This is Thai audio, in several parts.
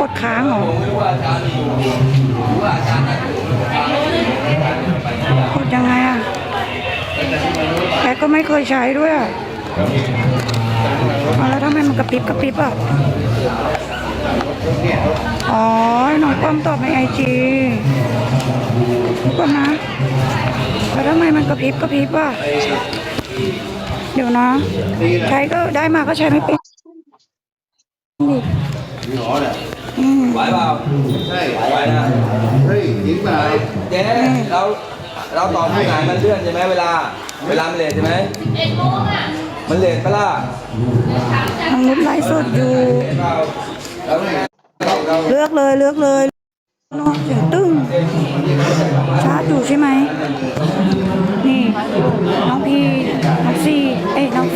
กดค้างเหรอกดยังไงอะแกก็ไม่เคยใช้ด้วยอะแล้วทำไมมันกระพริบกระพริบอะอ๋อ น้องป้อมตอบในไอจีก่อนนะ แล้วทำไมมันกระพริบกระพริบอะ เดี๋ยวนะ ใช้ก็ได้มาก็ใช้ไม่เป็น อืมไหวเปล่าใช่ไหวนะเฮ้ยจริงเปล่าเจ๊เราเราตอบผู้งานมันเลื่อนใช่ไหมเวลา เวลามันเลทใช่ไหมเอ็ดโมงอะมันเลทปะล่ะทางนุชไลฟ์สดอยู่เลทเปล่าแล้วไงเราเราเลือกเลยเลือกเลยนอนเสียงตึ้งชาร์จอยู่ใช่ไหมนี่น้องพีน้องซีเอ้ยน้องฟีเรียบ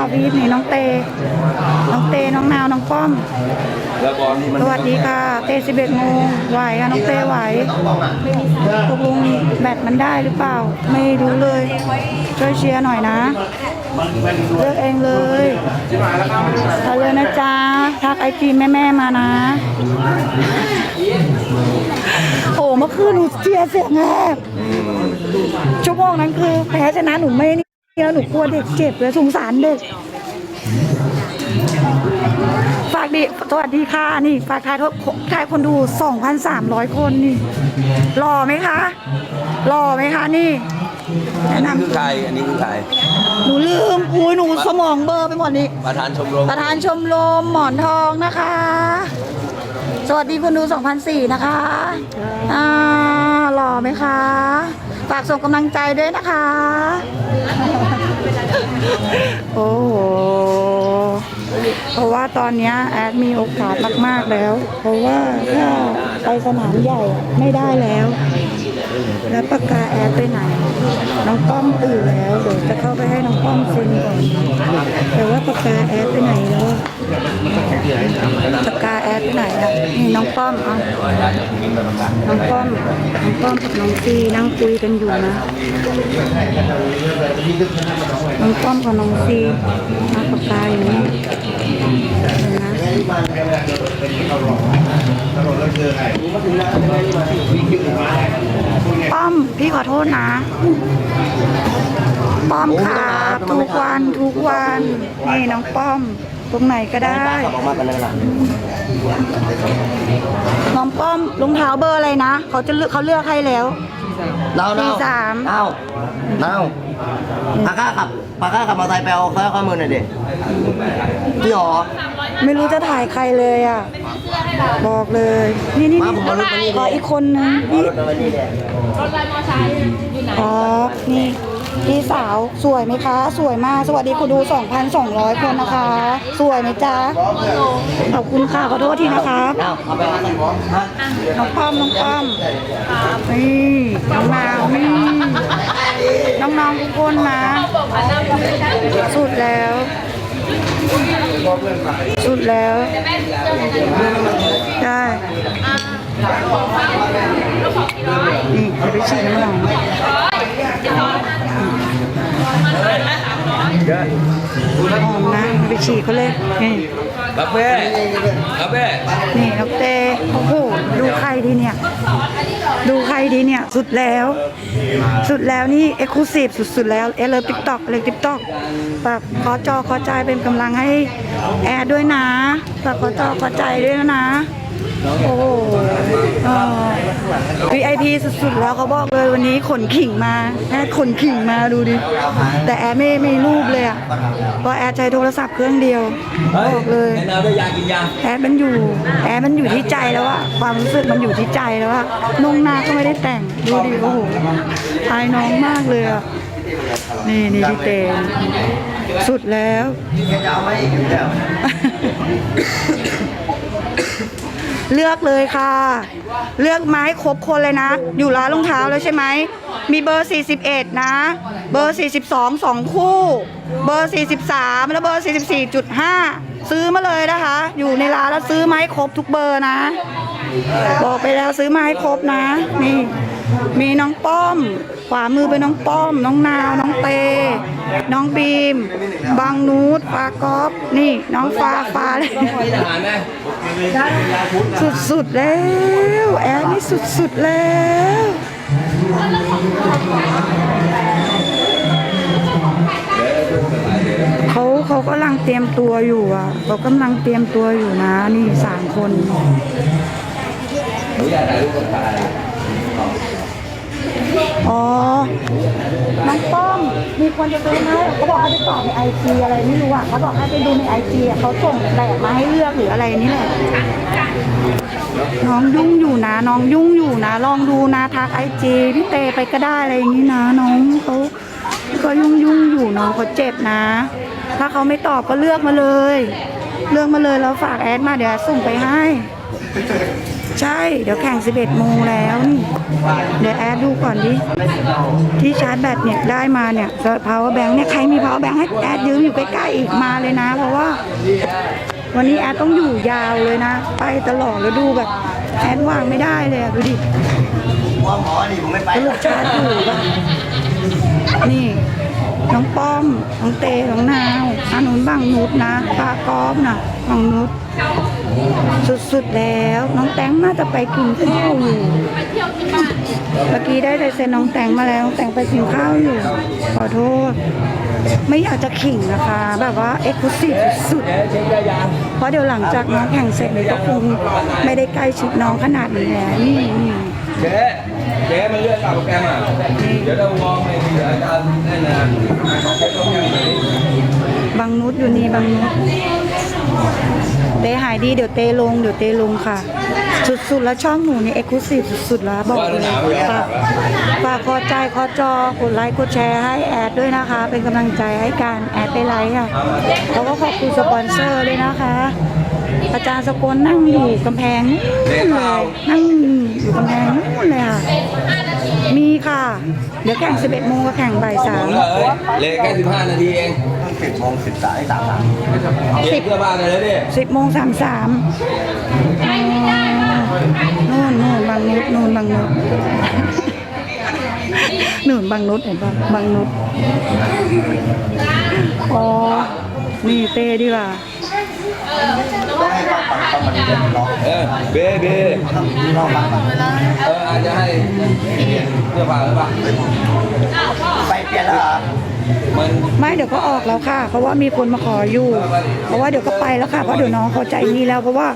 าวีฟนี่น้องเต น้องเต น้องนาว น้องป้อมแล้วบอลนี่มันสวัสดีค่ะ เตสิบเอ็ดโมงไหวค่ะน้องเตไหวตกลงแบตมันได้หรือเปล่า ไม่รู้เลย ช่วยเชียร์หน่อยนะ เลือกเองเลยเอาเลยนะจ๊ะ ทักไอจีแม่ๆมานะ โอ้เมื่อคืนหนูเชียร์เสียงแหบชั่วโมงนั้นคือแพ้ชนะหนูไม่นี่ แล้วหนูกลัวเด็กเจ็บเลยสงสารเด็ก ฝากดิสวัสดีค่ะนี่ ฝากทายททายคนดู 2,300 คนนี่หล่อไหมคะหล่อไหมคะนี่อัแนะนนี้นำคือใคร อันนี้คือใคร หนูลืมอุ้ยหนูสมองเบลอร์ไปหมดนี่ประธานชมรมประธานชมรมหมอนทองนะคะ สวัสดีคนดู2,004นะคะอ่าหล่อไหมคะ ฝากส่งกำลังใจด้วยนะคะ ราะว่าตอนนี้แอดมีโอกาสมากๆแล้ว เพราะว่าถ้าไปสนามใหญ่ไม่ได้แล้ว แล้วปากกาแอดไปไหน น้องป้อมตื่นแล้วเดี๋ยวจะเข้าไปให้น้องป้อมเซ็นก่อนแต่ว่าปากกาแอดไปไหนแล้วปากกาแอดไปไหนอะนี่น้องป้อมเอาน้องป้อมน้องป้อมกับน้องซีนั่งคุยกันอยู่นะน้องป้อมกับน้องซีเอาปากกาอยู่นี่ เดี๋ยวนะป้อมพี่ขอโทษนะ ป้อมครับทุกวันทุกวันนี่น้องป้อม ตรงไหนก็ได้น้องป้อมรองเท้าเบอร์อะไรนะเขาจะเลือกเขาเลือกให้แล้วเน่าตีเน่าสามเน่าเน่าปากก้าขับ ปากก้าขับมอเตอร์ไซค์ไปเอาข้อข้อมือหน่อยดิพี่หรอ ไม่รู้จะถ่ายใครเลยอะ บอกเลย นี่นี่มานี่ผมเอารถมานี่ ขออีกคนนึงนี่รถมานี่เนี่ยอ๋อ นี่พี่สาวสวยไหมคะ สวยมาก สวัสดีคุณดู 2,200 คนนะคะ สวยไหมจ๊ะ ขอบคุณค่ะ ขอโทษทีนะครับเน่าเอาไปเอาใส่ฮะน้องป้อมน้องป้อมนี่น้องนาวนี่ น้องๆทุกคนนะ สุดแล้ว สุดแล้ว ได้นี่เดี๋ยวไปฉีดน้ำหลังหอมนะไปฉีดเขาเลย นี่คาเฟ่คาเฟ่นี่น้องเต้โอ้โห ดูใครดีเนี่ย ดูใครดีเนี่ย สุดแล้ว สุดแล้วนี่เอ็กซ์คลูซีฟสุดๆแล้วเอเลติ๊กต็อกเลยติ๊กต็อกแบบขอจอขอใจเป็นกำลังให้แอร์ด้วยนะแบบขอจอขอใจด้วยนะ โอ้ VIP สุดๆแล้วเขาบอกเลยวันนี้ขนขิงมาแอดขนขิงมาดูดิ แต่แอดไม่ไม่รูปเลยอะเพราะแอดใช้โทรศัพท์เครื่องเดียวบอกเลยแนะนำได้ยากินยาแอร์มันอยู่แอร์มันอยู่ที่ใจแล้วอะความรู้สึกมันอยู่ที่ใจแล้วอะนุ่งหน้าก็ไม่ได้แต่งดูดิโอ้โหอายน้องมากเลยอะนี่นี่พี่เตนสุดแล้วจะ เลือกเลยค่ะ เลือกไม้ครบคนเลยนะ อยู่ร้านรองเท้าแล้วใช่ไหม มีเบอร์ 41 นะ เบอร์ 42 2 คู่ เบอร์ 43 แล้วเบอร์ 44.5 ซื้อมาเลยนะคะ อยู่ในร้านแล้วซื้อไม้ครบทุกเบอร์นะ บอกไปแล้วซื้อมาให้ครบนะ นี่ มีน้องป้อม ขวามือเป็นน้องป้อม น้องนาว น้อง เต น้องบีม บางนูดปากอฟนี่น้องฟ้าฟ้าเลยมีทหารไหมสุดๆแล้ว แอนนี่สุดๆแล้วเขาเขากำลังเตรียมตัวอยู่อะเขากำลังเตรียมตัวอยู่นะ นี่สามคนหนูอยากถ่ายรูปกับใคร อ๋อ น้องป้อม มีคนจะซื้อให้เขาบอกให้ไปตอบในไอจีอะไรไม่รู้อะเขาบอกให้ไปดูในไอจีเขาส่งแบบมาให้เลือกหรืออะไรนี่แหละ น้องยุ่งอยู่นะ น้องยุ่งอยู่นะ ลองดูนะทักไอจีพี่เตไปก็ได้อะไรอย่างนี้นะ น้องเขาก็ยุ่งยุ่งอยู่น้องเขาเจ็บนะ ถ้าเขาไม่ตอบก็เลือกมาเลย เลือกมาเลยแล้วฝากแอดมาเดี๋ยวส่งไปให้ ใช่ เดี๋ยวแข่ง 11 โมงแล้วนี่ เดี๋ยวแอดดูก่อนดิ ที่ชาร์จแบตเนี่ยได้มาเนี่ย power bank เนี่ยใครมี power bank ให้แอดยืมอยู่ใกล้ๆอีกมาเลยนะ เพราะว่า วันนี้แอดต้องอยู่ยาวเลยนะ ไปตลอดแล้วดูแบบแอดวางไม่ได้เลยอะดูดิว่าหอนี่ผมไม่ไปสรุปชาร์จอยู่แบบนี่น้องป้อม น้องเตน้องนาวอานุนบังนุดนะปลากอฟนะบังนุด สุดๆแล้ว น้องแตงน่าจะไปกินข้าวอยู่เมื่อกี้ได้ลายเซ็นน้องแตงมาแล้วน้องแตงไปกินข้าวอยู่ ขอโทษ ไม่อยากจะขิงนะคะ แบบว่าเอ็กซ์คลูซีฟสุดเช็คได้ยังๆเพราะเดี๋ยวหลังจากน้องแข่งเสร็จก็คงไม่ได้ใกล้ชิดน้องขนาดนี้แล้วนี่เจ๊เจ๊มันเลือกตามโปรแกรมอะ เดี๋ยวเรามองในเดี๋ยวอาจารย์แน่นะเช็คโปรแกรมไหนบางนุชอยู่นี่บางนุช เตหายดีเดี๋ยวเตลงเดี๋ยวเตลงค่ะ สุดๆแล้วช่องหนูนี่เอ็กซ์คลูซีฟสุดๆแล้วบอกเลยฝากฝากคอใจคอจอกดไลค์กดแชร์ให้แอดด้วยนะคะ เป็นกำลังใจให้การแอดไปไลค์ค่ะแล้วก็ขอบคุณสปอนเซอร์ด้วยนะคะ อาจารย์สกลนั่งอยู่กำแพงนู่นเลยนั่งอยู่กำแพงนู่นเลยค่ะมีค่ะ เดี๋ยวแข่ง 11โมงก็แข่งบ่ายสามผมเลยเลขแค่15 นาทีเอง สิบโมงสิบสายสามสามเก็บเสื้อผ้ากันเลยดิสิบโมงสามสามนู่นนู่นบางนุชนู่นบางนุชนู่นบางนุชเห็นปะบางนุชอ๋อนี่เต้ดีกว่าต้องให้ฟังฟังฟังมันเรียนร้องเออเบเบรอฟังฟังเอออาจจะให้เสื้อผ้าหรือเปล่าไปเปลี่ยนแล้วเหรอ มันไม่เดี๋ยวก็ออกแล้วค่ะ เพราะว่ามีคนมาขออยู่ เพราะว่าเดี๋ยวก็ไปแล้วค่ะเพราะเดี๋ยวน้องเขาใจนี้แล้วเพราะว่า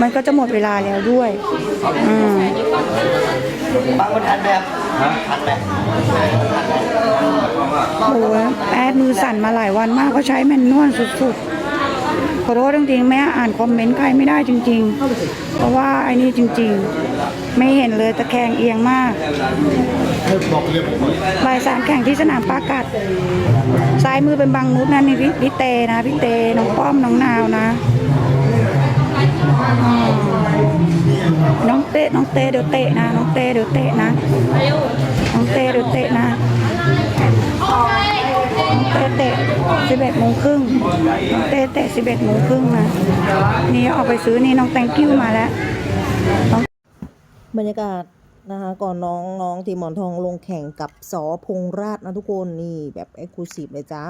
มันก็จะหมดเวลาแล้วด้วยอืมบางคนทันแบบทันไหมโอ้ยแอดมือสั่นมาหลายวันมากเขาใช้แมนนวลสุดๆขอโทษจริงๆแม่อ่านคอมเมนต์ใครไม่ได้จริง ๆ เพราะว่าไอ้นี่จริง ๆ ไม่เห็นเลยตะแคงเอียงมาก บ่ายสามแข่งที่สนามปากัด ซ้ายมือเป็นบางนุชนะนี่พี่พี่เตนะพี่เตน้องป้อมน้องนาวนะอืมน้องเตะน้องเตะเดี๋ยวเตะนะ น้องเตะเดี๋ยวเตะนะ น้องเตะเดี๋ยวเตะนะเตะเตะสิบเอ็ดโมงครึ่งเตะเตะสิบเอ็ดโมงครึ่งนะนี่ออกไปซื้อนี่น้องแตงกิ้วมาแล้วบรรยากาศ นะคะก่อนน้องน้องทีมหมอนทองลงแข่งกับสอพงราชนะทุกคนนี่แบบเอ็กซ์คลูซีฟเลยจ้า